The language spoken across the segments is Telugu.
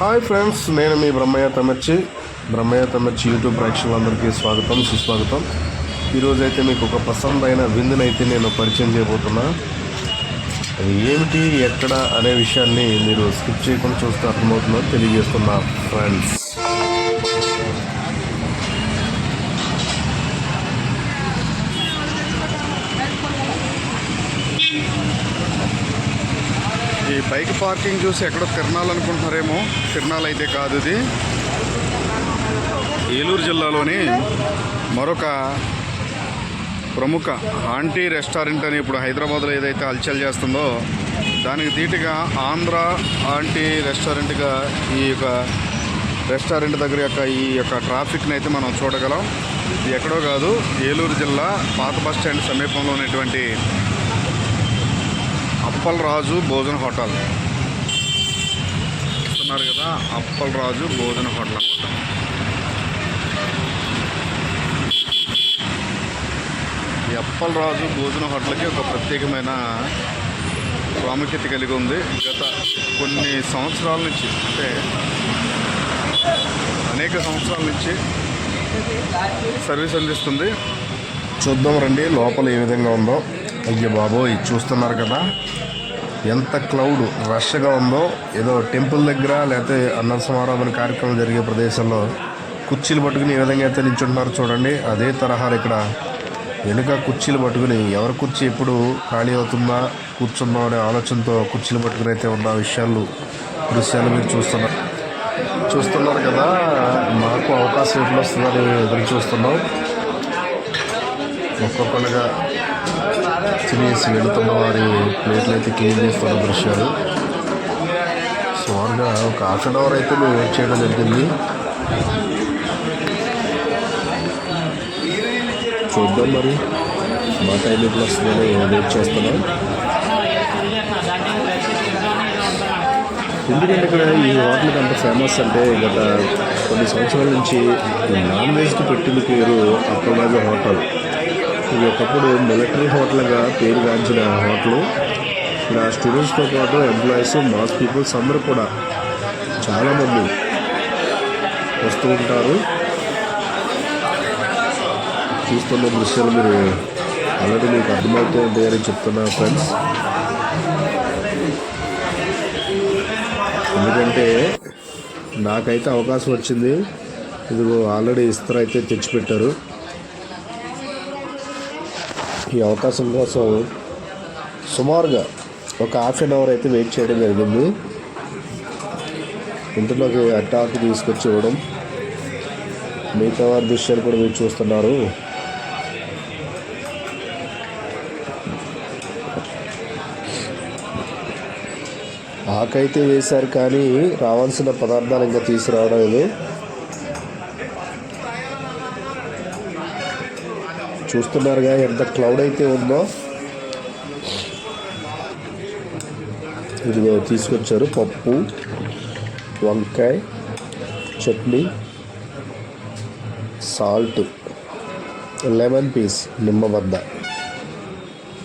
హాయ్ ఫ్రెండ్స్ నేను మీ బ్రహ్మయ్య తమర్చి బ్రహ్మయ్య తమర్చి యూట్యూబ్ ప్రేక్షకులందరికీ స్వాగతం సుస్వాగతం. ఈరోజు అయితే మీకు ఒక పసందైన విందునైతే నేను పరిచయం చేయబోతున్నా. అది ఏమిటి ఎక్కడ అనే విషయాన్ని మీరు స్కిప్ చేయకుండా చూస్తే అర్థమవుతుందో తెలియజేస్తున్నా ఫ్రెండ్స్ బైక్ పార్కింగ్ చూసి ఎక్కడో తిరణాలు అనుకుంటున్నారేమో తిరణాలు అయితే కాదు ఇది. ఏలూరు జిల్లాలోని మరొక ప్రముఖ ఆంటీ రెస్టారెంట్ అని ఇప్పుడు హైదరాబాద్లో ఏదైతే హల్చల్ చేస్తుందో దానికి ధీటుగా ఆంధ్ర ఆంటీ రెస్టారెంట్గా ఈ యొక్క రెస్టారెంట్ దగ్గర యొక్క ఈ యొక్క ట్రాఫిక్ని అయితే మనం చూడగలం. ఇది ఎక్కడో కాదు ఏలూరు జిల్లా పాత బస్ స్టాండ్ సమీపంలో ఉన్నటువంటి అప్పల్ రాజు భోజన హోటల్. చూస్తున్నారు కదా అప్పల్ రాజు భోజన హోటల్ అనమాట ఈ అప్పల్ రాజు భోజన హోటల్కి ఒక ప్రత్యేకమైన ప్రాముఖ్యత కలిగి ఉంది. గత కొన్ని సంవత్సరాల నుంచి అంటే అనేక సంవత్సరాల నుంచి సర్వీస్ అందిస్తుంది. చూద్దాం రండి లోపల ఏ విధంగా ఉందో. అయ్యో బాబోయ్ చూస్తున్నారు కదా. ఎంత క్లౌడ్ రష్గా ఉందో ఏదో టెంపుల్ దగ్గర లేకపోతే అన్న సమారాధన కార్యక్రమం జరిగే ప్రదేశంలో కుర్చీలు పట్టుకుని ఏ విధంగా అయితే నిల్చుంటున్నారో చూడండి. అదే తరహాలు ఇక్కడ వెనుక కుర్చీలు పట్టుకుని ఎవరి కుర్చీ ఎప్పుడు ఖాళీ అవుతుందా కూర్చుందాం అనే ఆలోచనతో కుర్చీలు పట్టుకుని అయితే ఉన్న విషయాలు దృశ్యాలు మీరు చూస్తున్నారు. చూస్తున్నారు కదా మాకు అవకాశం ఎప్పుడు వస్తుందని ఎదురు చూస్తున్నాం. ఒక్కొక్కరుగా తినేసి వెళుతున్న వారి ప్లేట్లు అయితే క్లీన్ చేస్తున్న దృశ్యాలు సుమారుగా ఒక హాఫ్ అన్ అవర్ అయితే మేము వెయిట్ చేయడం జరిగింది. చూద్దాం మరి. మా టైం ఎప్పుడు వస్తుందని వెయిట్ చేస్తున్నాం. ఎందుకంటే ఇక్కడ ఈ హోటల్కి అంత ఫేమస్ అంటే గత కొన్ని సంవత్సరాల నుంచి నాన్ వెజ్కి పెట్టిన పేరు అప్పలరాజు హోటల్. ఇది ఒకప్పుడు మిలిటరీ హోటల్గా పేరుగాంచిన హోటల్. ఇక్కడ స్టూడెంట్స్తో పాటు ఎంప్లాయీస్ మాస్ పీపుల్స్ అందరూ కూడా చాలామంది వస్తూ ఉంటారు. చూస్తున్న దృశ్యాలు మీరు ఆల్రెడీ మీకు అర్థమవుతూ ఉంటాయని చెప్తున్నా ఫ్రెండ్స్. ఎందుకంటే నాకైతే అవకాశం వచ్చింది. ఇదిగో ఆల్రెడీ ఇస్త్ర అయితే తెచ్చిపెట్టారు. ఈ అవకాశం కోసం సుమారుగా ఒక హాఫ్ అన్ అవర్ అయితే వెయిట్ చేయడం జరిగింది. ఇంట్లోకి అటాక్ తీసుకొచ్చి ఇవ్వడం. మిగతా వారి దృశ్యాలు కూడా మీరు చూస్తున్నారు. ఆకైతే వేశారు కానీ రావాల్సిన పదార్థాలు ఇంకా తీసుకురావడం లేదు. చూస్తున్నారుగా ఎంత క్లౌడ్ అయితే ఉందో. ఇదిగో తీసుకొచ్చారు పప్పు వంకాయ చట్నీ సాల్ట్ లెమన్ పీస్ నిమ్మబద్ద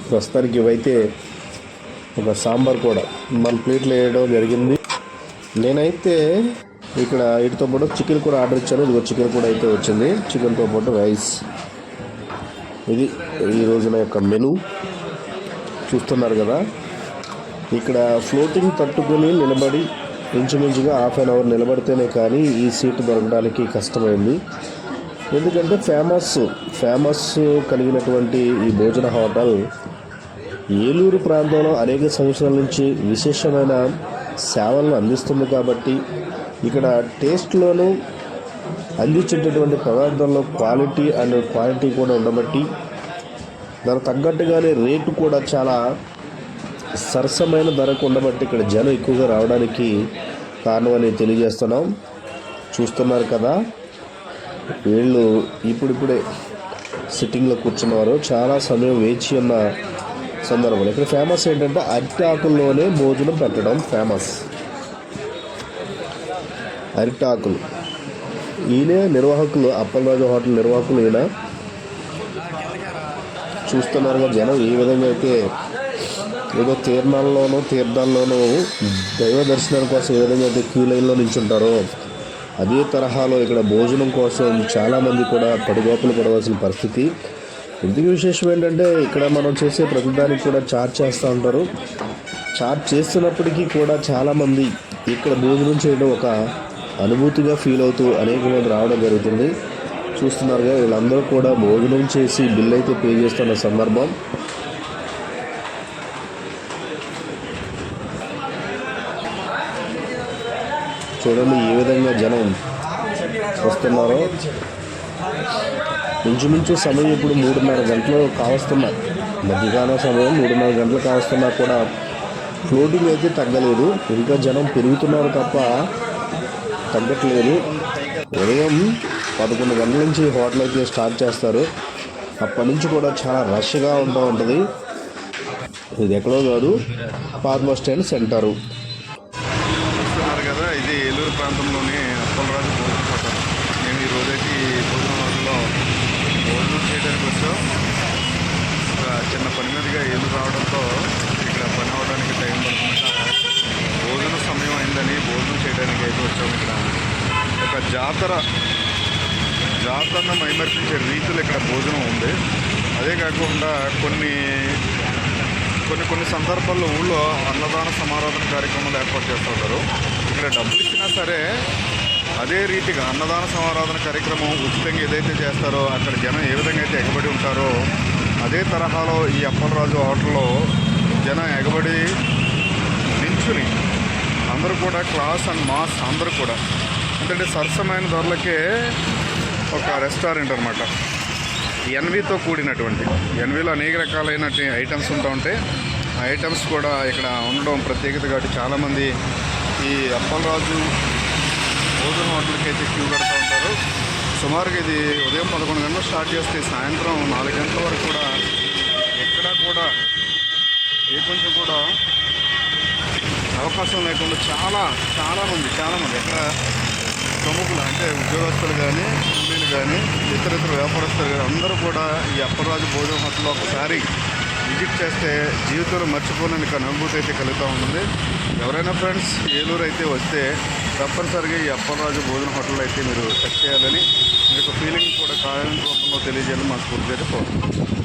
ప్రస్తుతానికి ఇవైతే ఒక సాంబార్ కూడా. మన ప్లేట్లో వేయడం జరిగింది. నేనైతే ఇక్కడ వీటితో పాటు చికెన్ కూడా ఆర్డర్ ఇచ్చాను. ఇదిగో చికెన్ కూడా అయితే వచ్చింది. చికెన్తో పాటు రైస్. ఇది ఈ రోజున యొక్క మెను. చూస్తున్నారు కదా. ఇక్కడ ఫ్లోటింగ్ తట్టుకొని నిలబడి ఇంచుమించుగా హాఫ్ అన్ అవర్ నిలబడితేనే కానీ ఈ సీట్ దొరకడానికి కష్టమైంది. ఎందుకంటే ఫేమస్ ఫేమస్ కలిగినటువంటి ఈ భోజన హోటల్ ఏలూరు ప్రాంతంలో అనేక సంవత్సరాల నుంచి విశేషమైన సేవలను అందిస్తుంది కాబట్టి ఇక్కడ టేస్ట్లోనూ అందించేటటువంటి పదార్థంలో క్వాలిటీ అండ్ క్వాలిటీ కూడా ఉండబట్టి దానికి తగ్గట్టుగానే రేటు కూడా చాలా సరసమైన ధరకు ఉండబట్టి ఇక్కడ జనం ఎక్కువగా రావడానికి కారణమని తెలియజేస్తున్నాం. చూస్తున్నారు కదా వీళ్ళు ఇప్పుడిప్పుడే సిట్టింగ్లో కూర్చున్నవారు చాలా సమయం వేచి ఉన్న సందర్భంలో ఇక్కడ ఫేమస్ ఏంటంటే అరిటాకుల్లోనే భోజనం పెట్టడం ఫేమస్. అరిటాకులు. ఈయనే నిర్వాహకులు అప్పలరాజు హోటల్ నిర్వాహకులు ఈయన. చూస్తున్నారుగా జనం ఏ విధంగా అయితే ఏదో తీర్థాల్లోనూ తీర్థాల్లోనూ దైవ దర్శనం కోసం ఏ విధంగా అయితే క్యూ లైన్లో నించుంటారో అదే తరహాలో ఇక్కడ భోజనం కోసం చాలామంది కూడా పడిగోపలు పడవలసిన పరిస్థితి. ఎందుకు విశేషం ఏంటంటే ఇక్కడ మనం చేసే ప్రతిదానికి కూడా చార్జ్ చేస్తూ ఉంటారు. చార్జ్ చేస్తున్నప్పటికీ కూడా చాలామంది ఇక్కడ భోజనం చేయడం ఒక అనుభూతిగా ఫీల్ అవుతూ అనేక మంది రావడం జరుగుతుంది. చూస్తున్నారుగా వీళ్ళందరూ కూడా భోజనం చేసి బిల్ అయితే పే చేస్తున్న సందర్భం. చూడండి ఏ విధంగా జనం వస్తున్నారో. ఇంచుమించు సమయం ఇప్పుడు మూడున్నర గంటలు కావస్తున్నా. మధ్యకాల సమయం మూడున్నర గంటలు కావస్తున్నా కూడా. ఫ్లోటింగ్ అయితే తగ్గలేదు. ఇంకా జనం పెరుగుతున్నారు తప్ప తగ్గట్లేదు. ఉదయం పదకొండు గంటల నుంచి హోటల్ అయితే స్టార్ట్ చేస్తారు. అప్పటి నుంచి కూడా చాలా రష్గా ఉంటూ ఉంటుంది. ఇది ఎక్కడో కాదు ఫార్మర్ స్టాండ్ సెంటరు. చూస్తున్నారు కదా ఇది ఏలూరు ప్రాంతంలోని అప్పలరాజు భోజన హోటల్. మేము ఈ రోజైతే ఈ భోజన హోటల్లో భోజనం చేయడానికి వచ్చాం. చిన్న పని మీదుగా ఏలూరు రావడంతో ఇక్కడ పని అవడానికి టైం పడుతుందట. భోజన సమయం అయిందని భోజనం చేయడానికి అయితే వచ్చాము ఇక్కడ ఒక జాతర జాతరను మైమర్పించే రీతిలో ఇక్కడ భోజనం ఉంది. అదే కాకుండా కొన్ని కొన్ని కొన్ని సందర్భాల్లో ఊళ్ళో అన్నదాన సమారాధన కార్యక్రమాలు ఏర్పాటు చేస్తుంటారు ఇక్కడ డబ్బులు ఇచ్చినా సరే అదే రీతిగా అన్నదాన సమారాధన కార్యక్రమం ఉచితంగా ఏదైతే చేస్తారో అక్కడ జనం ఏ విధంగా అయితే ఎగబడి ఉంటారో అదే తరహాలో ఈ అప్పలరాజు హోటల్లో జనం ఎగబడి నించుని అందరూ కూడా క్లాస్ అండ్ మాస్ అందరూ కూడా ఎందుకంటే సరసమైన ధరలకే ఒక రెస్టారెంట్ అనమాట ఎన్వితో కూడినటువంటి ఎన్విలో అనేక రకాలైన ఐటమ్స్ ఉంటూ ఉంటాయి ఆ ఐటమ్స్ కూడా ఇక్కడ ఉండడం ప్రత్యేకత కాబట్టి చాలామంది ఈ అప్పలరాజు భోజనం హోటల్కి అయితే క్యూ కడుతూ ఉంటారు. సుమారుగా ఇది ఉదయం పదకొండు గంటలు స్టార్ట్ చేస్తే సాయంత్రం నాలుగు గంటల వరకు కూడా ఎక్కడా కూడా ఏ కొంచెం కూడా అవకాశం లేకుండా చాలా చాలామంది చాలామంది ఎక్కడ ప్రముఖులు అంటే ఉద్యోగస్తులు కానీ కూలీలు కానీ ఇతర ఇతర వ్యాపారస్తులు కానీ అందరూ కూడా ఈ అప్పరాజు భోజన హోటల్లో ఒకసారి విజిట్ చేస్తే జీవితంలో మర్చిపోలేని అనుభూతి అయితే కలుగుతూ ఉంటుంది ఎవరైనా ఫ్రెండ్స్ ఏలూరు అయితే వస్తే తప్పనిసరిగా ఈ అప్పలరాజు భోజన హోటల్ అయితే మీరు చెక్ చేయాలని మీకు ఫీలింగ్ కూడా కామెంట్ రూపంలో తెలియజేయాలని మా స్కూల్కి అయితే